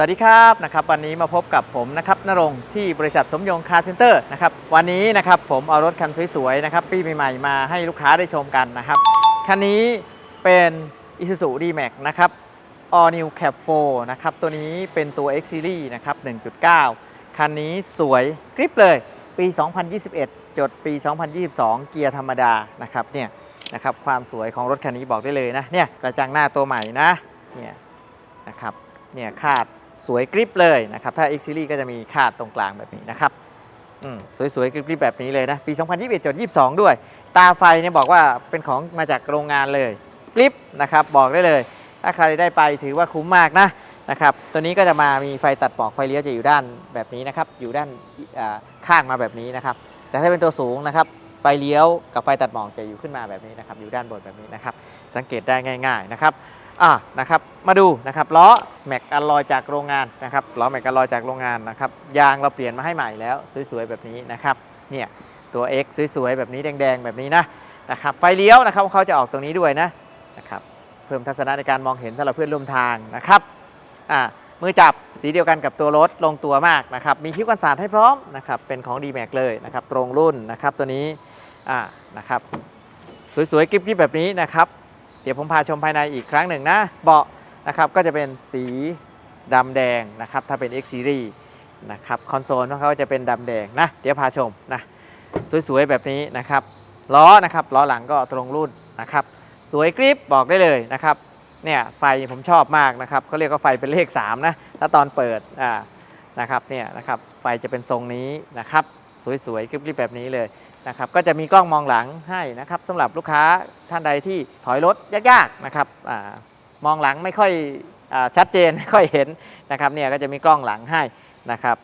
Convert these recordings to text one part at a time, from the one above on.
สวัสดีครับนะครับวันนี้มาพบกับผมนะครับนรงที่บริษัทสมยงคาร์เซ็นเตอร์นะครับวันนี้นะครับผมเอารถคันสวยๆนะครับปีใหม่ๆมาให้ลูกค้าได้ชมกันนะครับคันนี้เป็น Isuzu D-Max นะครับ All New Cap 4นะครับตัวนี้เป็นตัว X Series นะครับ 1.9 คันนี้สวยกริปเลยปี 2021 จดปี 2022 เกียร์ธรรมดานะครับเนี่ยนะครับความสวยของรถคันนี้บอกได้เลยนะเนี่ยกระจังหน้าตัวใหม่นะเนี่ยนะครับเนี่ยคาด สวยกริปเลยนะครับ ถ้า X Series ก็จะมีคาดตรงกลางแบบนี้นะครับสวยๆกริบๆแบบนี้เลยนะ ปี 2021จด22 ด้วย ตาไฟเนี่ยบอกว่าเป็นของมาจากโรงงานเลยกริปนะครับ บอกได้เลย ถ้าใครได้ไปถือว่าคุ้มมากนะนะครับ ตัวนี้ก็จะมามีไฟตัดหมอกไฟเลี้ยวจะอยู่ด้านแบบนี้นะครับ อยู่ด้านข้างมาแบบนี้นะครับ แต่ถ้าเป็นตัวสูงนะครับ ไฟเลี้ยวกับไฟตัดหมอกจะอยู่ขึ้นมาแบบนี้นะครับ อยู่ด้านบนแบบนี้นะครับ สังเกตได้ง่าย ๆนะครับ อ่านะครับมาดูนะครับล้อแม็กอลลอยจากโรงงานนะครับล้อแม็กอลลอยจากโรงงานนะครับยางเราเปลี่ยนมาให้ใหม่แล้วสวยๆแบบนี้นะครับเนี่ยตัว X สวยๆแบบนี้แดงๆ แบบนี้นะนะครับไฟเลี้ยวนะครับเขาจะออกตรงนี้ด้วยนะนะครับเพิ่มทัศนะในการมองเห็นสำหรับเพื่อนร่วมทางนะครับอ่ามือจับสีเดียวกันกับตัวรถลงตัวมากนะครับมีคลิปกันสาดให้พร้อมนะครับเป็นของ d m a x เลยนะครับตรงรุ่นนะครับตัวนี้อ่านะครับสวยๆกริบๆแบบนี้นะครับ เดี๋ยวผมพาชมภายในอีกครั้งหนึ่งนะ เบาะนะครับก็จะเป็นสีดำแดงนะครับ ถ้าเป็น X Series นะครับคอนโซลของเขาจะเป็นดำแดงนะ เดี๋ยวพาชมนะ สวยๆ แบบนี้นะครับ ล้อนะครับล้อหลังก็ตรงรุ่นนะครับ สวยกริปบอกได้เลยนะครับเนี่ยไฟผมชอบมากนะครับเขาเรียกว่าไฟเป็นเลข 3 นะ ถ้าตอนเปิดอ่านะครับเนี่ยนะครับไฟจะเป็นทรงนี้นะครับ สวยๆกริบๆแบบนี้เลย นะครับก็จะมีกล้องมองหลังให้นะครับสำหรับลูกค้าท่านใดที่ถอยรถยากๆนะครับอมองหลังไม่ค่อยอชัดเจนไม่ค่อยเห็นนะครับเนี่ยก็จะมีกล้องหลังให้นะครับ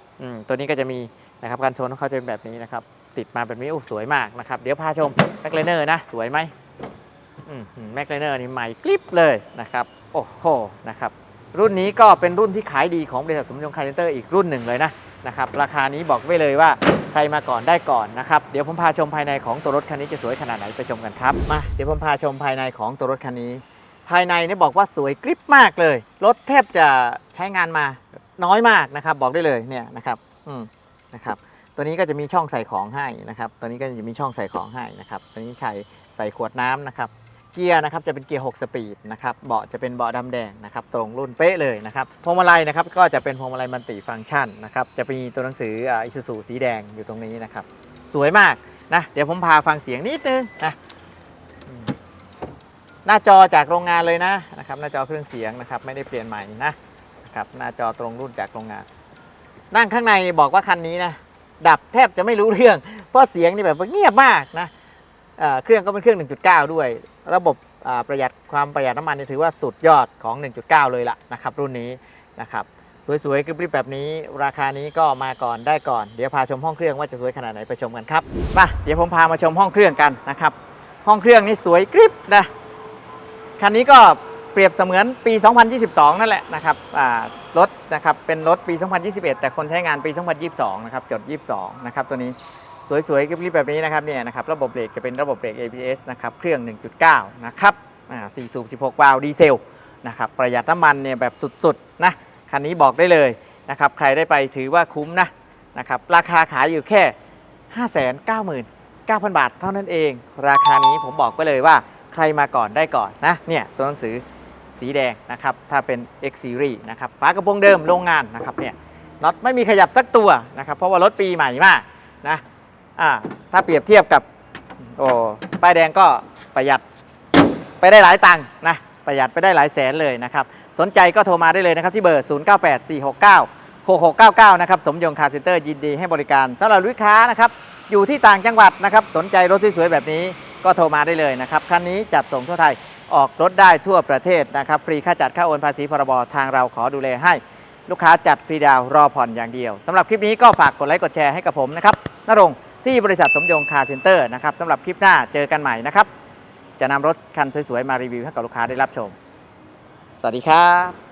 ตัวนี้ก็จะมีนะครับการชนของเขาจะเป็นแบบนี้นะครับ ติดมาแบบนี้โอ้สวยมากนะครับ เดี๋ยวพาชมแบ็คไลเนอร์นะสวยไหมแม็กไลเนอร์นี่ใหม่กลิปเลยนะครับโอ้โหนะครับรุ่นนี้ก็เป็นรุ่นที่ขายดีของบริษัทสมยงคาร์เซนเตอร์อีกรุ่นหนึ่งเลยนะนะครับราคานี้บอกไว้เลยว่า ใครมาก่อนได้ก่อนนะครับ เดี๋ยวผมพาชมภายในของตัวรถคันนี้จะสวยขนาดไหนไปชมกันครับ มา เดี๋ยวผมพาชมภายในของตัวรถคันนี้ ภายในเนี่ยบอกว่าสวยกริปมากเลย รถแทบจะใช้งานมาน้อยมากนะครับ บอกได้เลยเนี่ยนะครับ อืมนะครับ ตัวนี้ก็จะมีช่องใส่ของให้นะครับ ตัวนี้ก็จะมีช่องใส่ของให้นะครับ ตัวนี้ใส่ใส่ขวดน้ำนะครับ เกียร์นะครับจะเป็นเกียร์ 6 สปีดนะครับเบาะจะเป็นเบาะดำแดงนะครับตรงรุ่นเป๊ะเลยนะครับพวงมาลัยนะครับก็จะเป็นพวงมาลัยมัลติฟังก์ชันนะครับจะมีตัวหนังสืออิซูซูสีแดงอยู่ตรงนี้นะครับสวยมากนะเดี๋ยวผมพาฟังเสียงนิดนึงนะหน้าจอจากโรงงานเลยนะนะครับหน้าจอเครื่องเสียงนะครับไม่ได้เปลี่ยนใหม่นะนะครับหน้าจอตรงรุ่นจากโรงงาน นั่งข้างในบอกว่าคันนี้นะดับแทบจะไม่รู้เรื่อง เพราะเสียงนี่แบบเงียบมากนะ เเครื่องก็เป็นเครื่อง 1.9 ด้วย ระบบประหยัดความประหยัดน้ำมันนี่ถือว่าสุดยอดของ 1.9 เลยล่ะนะครับรุ่นนี้นะครับสวยๆกริบๆแบบนี้ ราคานี้ก็มาก่อนได้ก่อน เดี๋ยวพาชมห้องเครื่องว่าจะสวยขนาดไหนไปชมกันครับมาเดี๋ยวผมพามาชมห้องเครื่องกันนะครับห้องเครื่องนี่สวยกริบนะคันนี้ก็เปรียบเสมือนปี 2022 นั่นแหละนะครับรถนะครับเป็นรถปี 2021 แต่คนใช้งานปี 2022 นะครับจด 22 นะครับตัวนี้ สวยๆกริบๆแบบนี้นะครับเนี่ยนะครับระบบเบรกจะเป็นระบบเบรก ABS นะครับเครื่อง 1.9 นะครับอ่า4สูบ 16 วาล์วดีเซลนะครับประหยัดน้ำมันเนี่ยแบบสุดๆนะคันนี้บอกได้เลยนะครับใครได้ไปถือว่าคุ้มนะนะครับราคาขายอยู่แค่ 599,000 บาทเท่านั้นเอง ราคานี้ผมบอกไปเลยว่าใครมาก่อนได้ก่อนนะเนี่ยตัวหนังสือสีแดงนะครับถ้าเป็น X Series นะครับฝากระโปรงเดิมโรงงานนะครับเนี่ยน็อตไม่มีขยับสักตัวนะครับเพราะว่ารถปีใหม่มากนะ อ่าถ้าเปรียบเทียบกับโอ้ป้ายแดงก็ประหยัดไปได้หลายตังค์นะประหยัดไปได้หลายแสนเลยนะครับสนใจก็โทรมาได้เลยนะครับที่เบอร์ 098469 6699 นะครับสมยงคาร์เซ็นเตอร์ยินดีให้บริการสำหรับลูกค้านะครับอยู่ที่ต่างจังหวัดนะครับสนใจรถสวยๆแบบนี้ก็โทรมาได้เลยนะครับคันนี้จัดส่งทั่วไทยออกรถได้ทั่วประเทศนะครับฟรีค่าจัดค่าโอนภาษีพรบทางเราขอดูแลให้ ลูกค้าจัดฟรีดาวรอผ่อนอย่างเดียวสำหรับคลิปนี้ก็ฝากกดไลค์กดแชร์ให้กับผมนะครับนรงค์ ที่บริษัทสมยงคาร์เซ็นเตอร์นะครับสำหรับคลิปหน้าเจอกันใหม่นะครับ จะนำรถคันสวยๆ มารีวิวให้กับลูกค้าได้รับชม สวัสดีครับ